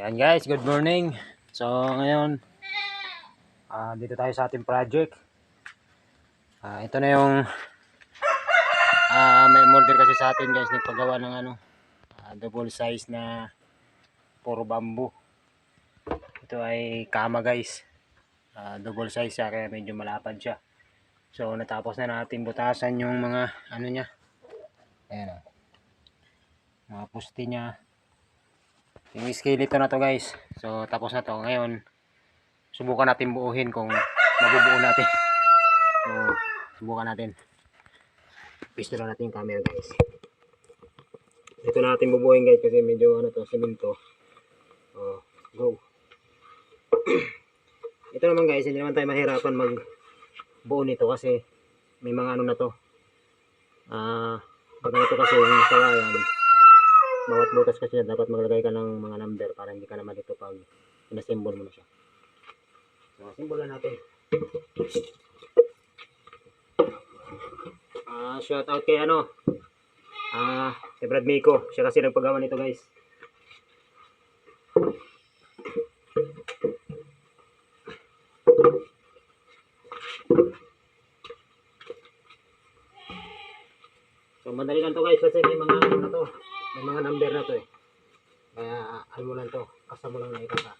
Ayan guys, good morning. So ngayon, ah dito tayo sa ating project. Ah ito na yung ah may order kasi sa atin guys nagpagawa ng ano, ah, double size na puro bamboo. Ito ay kama guys. Ah, double size siya kaya medyo malapad siya. So natapos na natin butasan yung mga ano niya. Ayan oh. Mga puste niya. Yung skeleton na to guys. So tapos na to. Ngayon, subukan natin buuhin kung mabubuo natin. So, subukan natin. Pisto lang natin yung camera guys. Ito na natin bubuuhin guys kasi medyo ano to, simento. Oh, go. Ito naman guys, hindi naman tayo mahirapan mag buo nito kasi may mga ano na to. Ah, pag ganito kasi yung sawayan, bawat butas kasi na dapat maglagay ka ng mga number para hindi ka naman dito pag inassemble mo na siya. So, assemble na natin. Ah, shout out kay ano? Ah, kay Brad Miko. Siya kasi nagpagawa nito, guys. So, madali lang to guys kasi may mga ano na to. May mga number na to eh. Kaya ano mo lang to. Kasa mo lang na ikaka.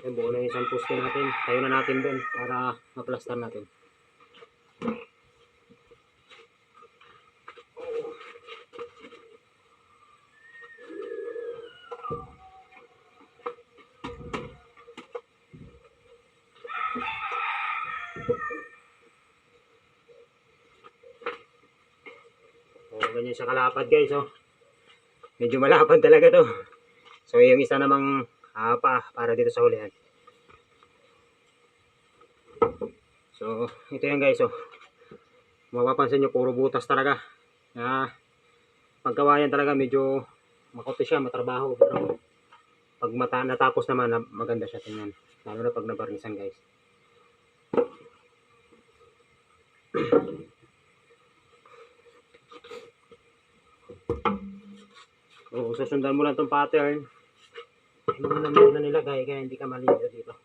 Yan, buo na poste natin. Tayo na natin doon para ma-plaster natin. Oh, ganyan siya kalapad guys, oh. Medyo malapad talaga to. So, yung isa namang hapa para dito sa hulihan. So, ito yan guys, oh. Mapapansin nyo, puro butas talaga. Na, paggawa yan talaga, medyo makote siya, matrabaho. Pero, pag mata, natapos naman, na- maganda siya tingnan. Lalo na pag nabarnisan guys. So, susundan mo lang tong pattern. Mga number na nilagay, kaya hindi ka malito dito.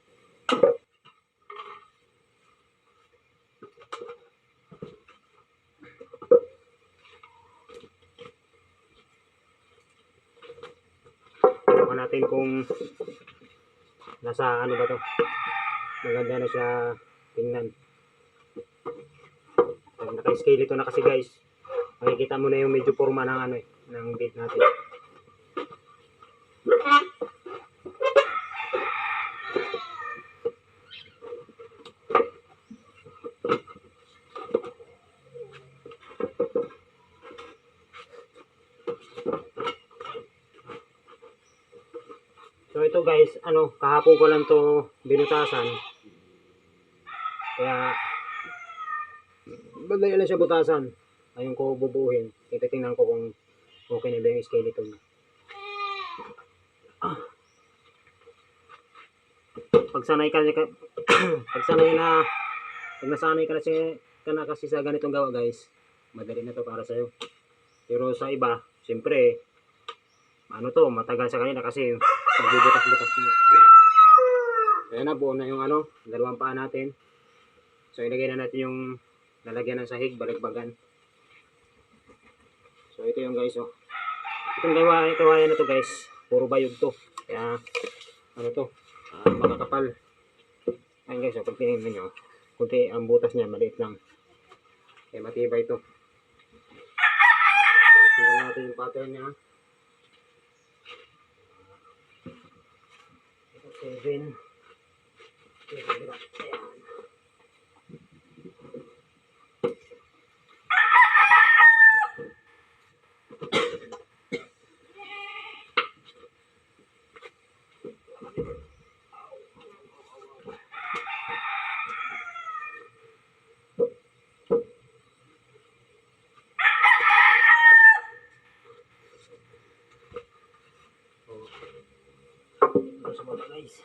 Tingnan natin kung nasa ano ba to. Maganda na siya tingnan. Pag naka-scale ito na kasi guys, makikita mo na yung medyo forma ng ano eh, ng bit natin. So ito guys, ano, kahapon ko lang to binutasan. Kaya Bagay lang siya butasan. Ayun ko bubuhin. Titingnan ko kung okay na ba yung skeleton. Ah. Pag sanay ka, ka pag sanay na pag nasanay ka na, si, ka na kasi sa ganitong gawa guys, madali na to para sa'yo. Pero sa iba, siyempre, ano to, matagal sa kanila kasi magbubutas-butas mo. Kaya na, buo na yung ano, dalawang paa natin. So, ilagay na natin yung lalagyan ng sahig, baligbagan. So, ito yung guys, oh. Itong gawa, ito kaya na to guys. Puro bayog to. Kaya, ano to, ah, makakapal. Ayun guys, oh, pag tinignan nyo, kunti ang butas niya, maliit lang. Kaya matibay to. So, natin yung pattern niya. Ito, seven. Okay, diba? Ayan. Baba guys.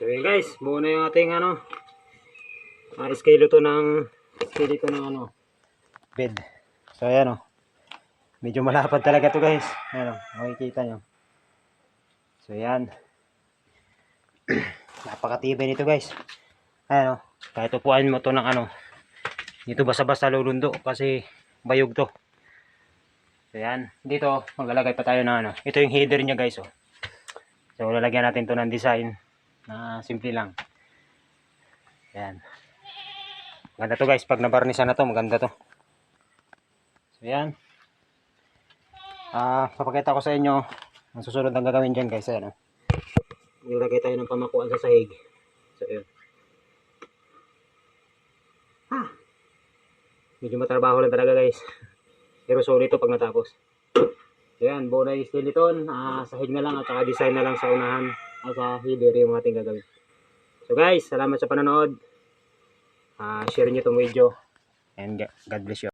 So yun guys, buo na yung ating ano, uh, skeleton ng skeleton ng ano, bed. So ayan o. Medyo malapad talaga to guys. Ayan o, makikita nyo. So yan. Napakatibay nito guys. Ayan o, kahit upuan mo to ng ano, dito basta-basta lulundo kasi bayog to. So yan, dito maglalagay pa tayo ng ano. Ito yung header niya guys oh. So lalagyan natin to ng design na simple lang. Yan. Maganda to guys, pag nabarnisan na to, maganda to. So yan. Ah, papakita ko sa inyo ang susunod ang gagawin dyan guys. Ayan, oh. Nilagay tayo ng pamakuan sa sahig. So yun. Ah. Medyo matrabaho lang talaga guys. Pero sorry to pag natapos. So yan, buo na yung. Ah, sahig na lang at saka design na lang sa unahan sa header yung ating gagawin. So guys, salamat sa panonood. Ah, share nyo itong video. And God bless you.